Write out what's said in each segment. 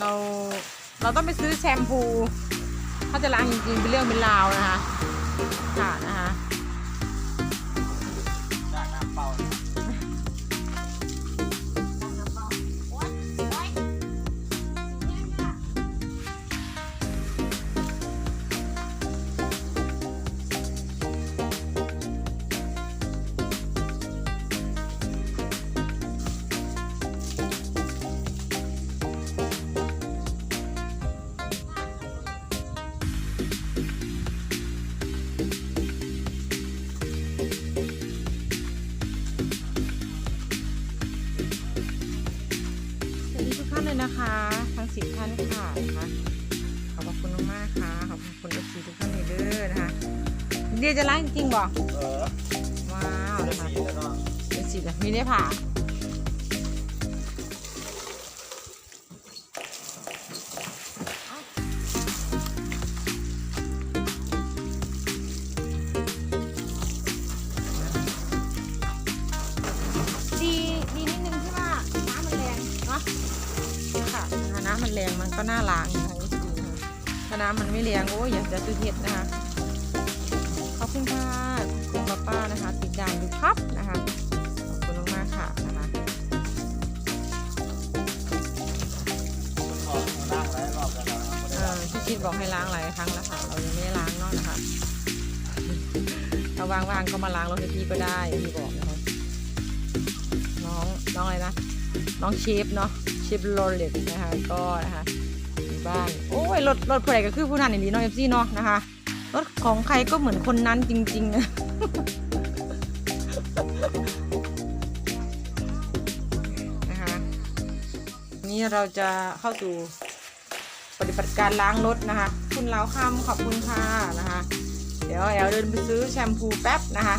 เราเราต้องไปซื้อแชมพู ถ้าจะล้างจริงๆเป็นเรื่องเป็นราวนะคะค่ะนะคะ ทุกท่านเลยนะคะทั้งสิบท่านค่ะนะคะขอบคุณมากๆค่ะขอบคุณเอฟซีทุกท่านเลยเด้อนะคะเดียวจะล้างจริงๆบอกเออว้าวจะนะคะสีแล้วเนาะเป็นสิบมีได้ผ่าำมันแรงมันก็น่าล้างนะคะนี่คือนะคะถ้าน้ำมันไม่แรงโอ้ยอยากจะซื้อเห็ดนะคะขอบคุณค่ะคุณป้าป้านะคะ ติดดามดูครับนะคะขอบคุณมากๆค่ะนะคะพี่คิดบอกให้ล้างหลายครั้งแล้วค่ะ เรายังไม่ได้ล้างเนาะนะคะถ้าว่างๆก็มาล้างรถพี่ก็ได้พี่บอกนะคะน้องน้องอะไรนะน้องเชฟเนาะเชฟโรเลตนะคะก็นะคะ บ้านโอ้ยรถรถผู้ใดก็คือผู้นั้นอย่างนี้เนาะเอฟซีเนาะนะคะรถของใครก็เหมือนคนนั้นจริงๆนะนะคะนี่เราจะเข้าสู่ปฏิบัติการล้างรถนะคะ คุณเล้าคำขอบคุณค่ะนะคะ เดี๋ยวแอลเดินไปซื้อแชมพูแป๊บนะคะ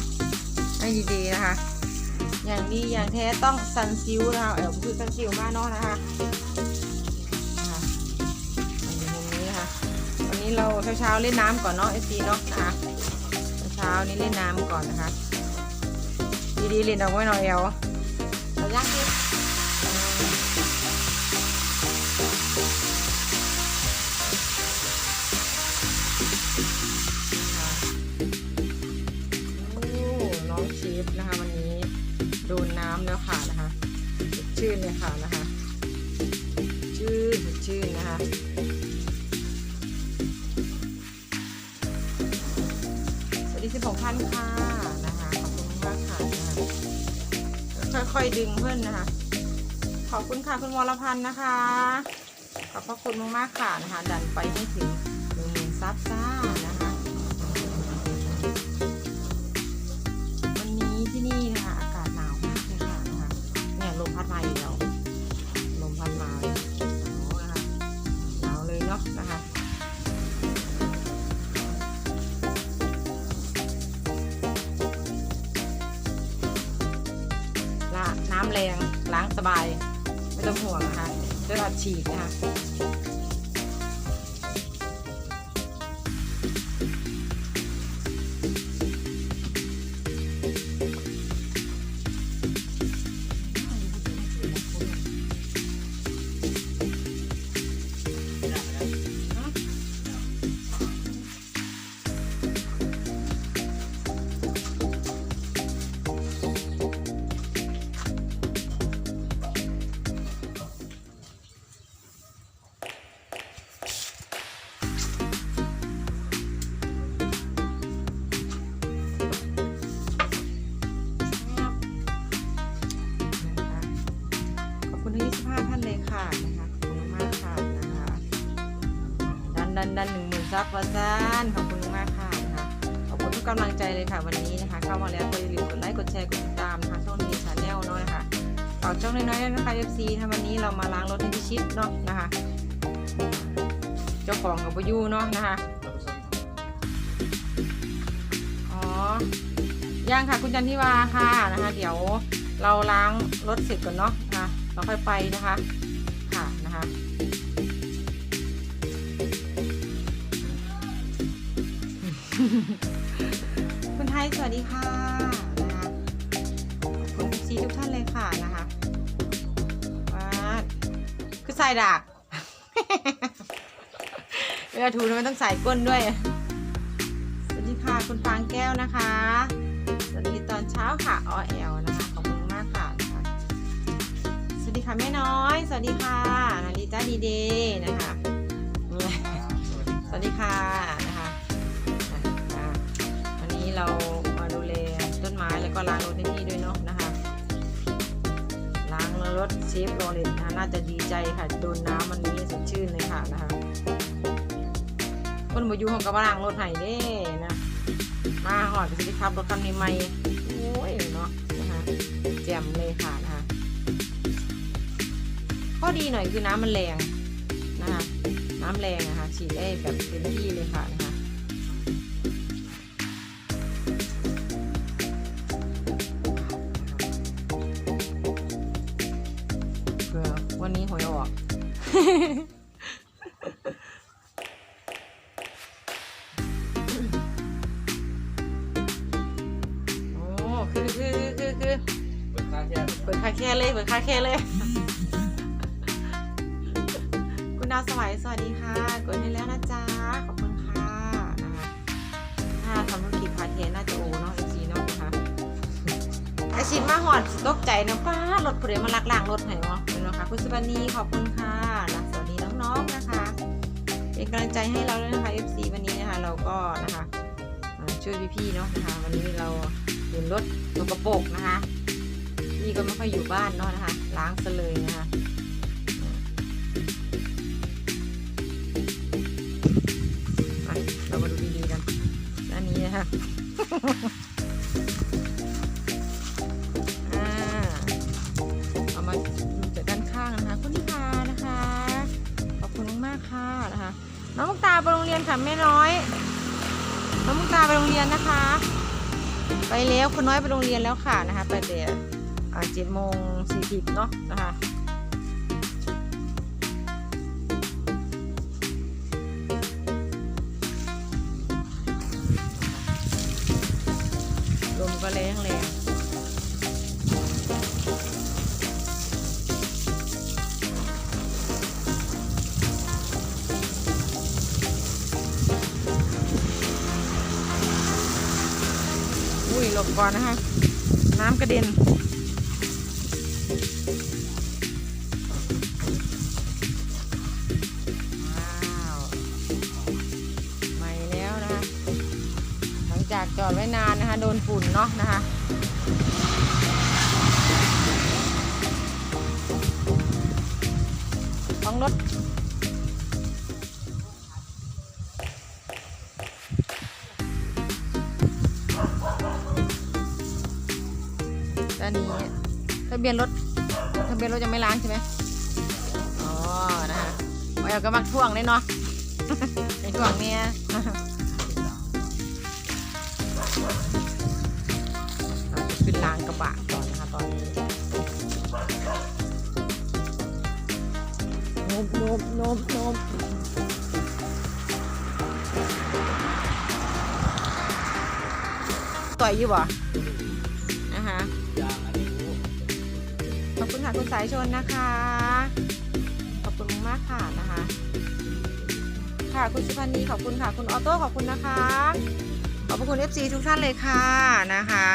ให้ดีๆนะคะ อย่างดีอย่างแท้ต้องซันซิลนะคะแอลคือซันซิลมากเนาะนะคะ นี้เราเช้าๆเล่นน้ำก่อนเนาะเอซีเนาะนะคะเช้านี้เล่นน้ำก่อนนะคะ ดีๆเล่นเอาไว้หน่อยแอลเราย่างดิน้องเชฟนะคะวันนี้โดนน้ำแล้วค่ะนะคะชื่นเลยค่ะนะคะ ชื่นชื่นนะคะ ของท่านค่ะนะคะขอบคุณมากค่ะค่อยๆดึงเพื่อนนะคะ ขอบคุณค่ะคุณวรพันธ์นะคะ ขอบพระคุณมากๆค่ะนะคะ ดันไปให้ถึง แรงล้างสบาย ไม่ต้องห่วงนะคะด้วยวเรฉีกนะคะ ดันหนึ่งหมื่นซับวาซานขอบคุณมากค่ะนะคะขอบคุณทุกกำลังใจเลยค่ะวันนี้นะคะ เข้ามาแล้วก็อย่าลืมกดไลค์กดแชร์กดติดตามนะคะช่องนี้ชาแนลเนาะนะคะฝากช่องน้อยๆด้วยนะคะ FC ถ้าวันนี้เรามาล้างรถให้พิชิตเนาะนะคะ เจ้าของกับปยูเนาะนะคะอ๋อย่างค่ะคุณจันทิวาค่ะนะคะ เดี๋ยวเราล้างรถเสร็จก่อนเนาะนะคะเราค่อยไปนะคะ ค่ะนะคะ คุณไทยสวัสดีค่ะนะคะขอบคุณซีทุกท่านเลยค่ะนะคะว้าคือใส่ดักเวลาถูทำไมต้องใส่ก้นด้วย สวัสดีค่ะคุณฟางแก้วนะคะ สวัสดีตอนเช้าค่ะออแอลนะคะขอบคุณมากค่ะนะคะสวัสดีค่ะแม่น้อย สวัสดีค่ะนาริจ้าดีเดย์นะคะ สวัสดีค่ะ ล้วก็ล้างรถให้พี่ด้วยเนาะนะคะล้างรถเชฟโรเลตนะคะน่าจะดีใจค่ะโดนน้ำมันนี้สดชื่นเลยค่ะนะคะคนมาอยู่ห้องกับล้างรถไห้เด้นะมาหอดก็สิได้ขับรถคันใหม่โอ้ยเนาะนะคะแจ่มเลยค่ะนะคะข้อดีหน่อยคือน้ำมันแรงนะคะน้ำแรงนะคะฉีดได้แบบเต็มที่เลยค่ะนะคะ โอ้คือคือคือคือเปิดค่าแค่เปิดคาแค่เลยเปิดคาแค่เลย คุณดาวสวัยสวัสดีค่ะ กดให้แล้วนะจ๊ะ ขอบคุณค่ะนะคะถ้าทำธุรกิจพาเทนน่าจะโอเนาะอีซีเนาะนะคะ ชินมาหอดตกใจนะป้ารถผู้ใดมาลักล่างรถไหนวะเนะคะคุณสุบานีขอบคุณค่ะนะสวัสดีน้องๆนะคะเป็นกำลังใจให้เราด้วยนะคะ FC วันนี้นะคะเราก็นะคะช่วยพี่ๆเนาะนะคะวันนี้เราเห็นรถสกปรกนะคะพี่ก็ไม่ค่อยอยู่บ้านเนาะนะคะ ล้างซะเลยนะคะเรามาดูดีๆกันด้านนี้นะคะ ดูจากด้านข้างนะคะคุณนิพานะคะ ขอบคุณมากๆค่ะนะคะ น้องมุกตาไปโรงเรียนค่ะแม่น้อย น้องมุกตาไปโรงเรียนนะคะ ไปแล้วคุณน้อยไปโรงเรียนแล้วค่ะนะคะ ไปแต่เจ็ดโมงสี่สิบเนาะนะคะลมก็แรงแรง บก่อนนะคะ น้ำกระเด็น ว้าว ใหม่แล้วนะคะ หลังจากจอดไว้นานนะคะ โดนฝุ่นเนาะนะคะของรถ้านนี้ทะเบียนรถทะเบียนรถยังไม่ล้างใช่ไหมอ๋อนะคะเอาเอาก็มักท่วงเลยเนาะในท่วงเนี่ยขึ้นล้างกระบะก่อนนะคะตอนนี้นบนบนบนบต่อยอยู่บ่ อบคุณค่ะคุณสายชนนะคะ ขอบคุณมากค่ะนะคะ ค่ะคุณสุพันธ์นีขอบคุณค่ะ คุณออโต้ขอบคุณนะคะ ขอบพระคุณ FC ทุกท่านเลยค่ะนะคะ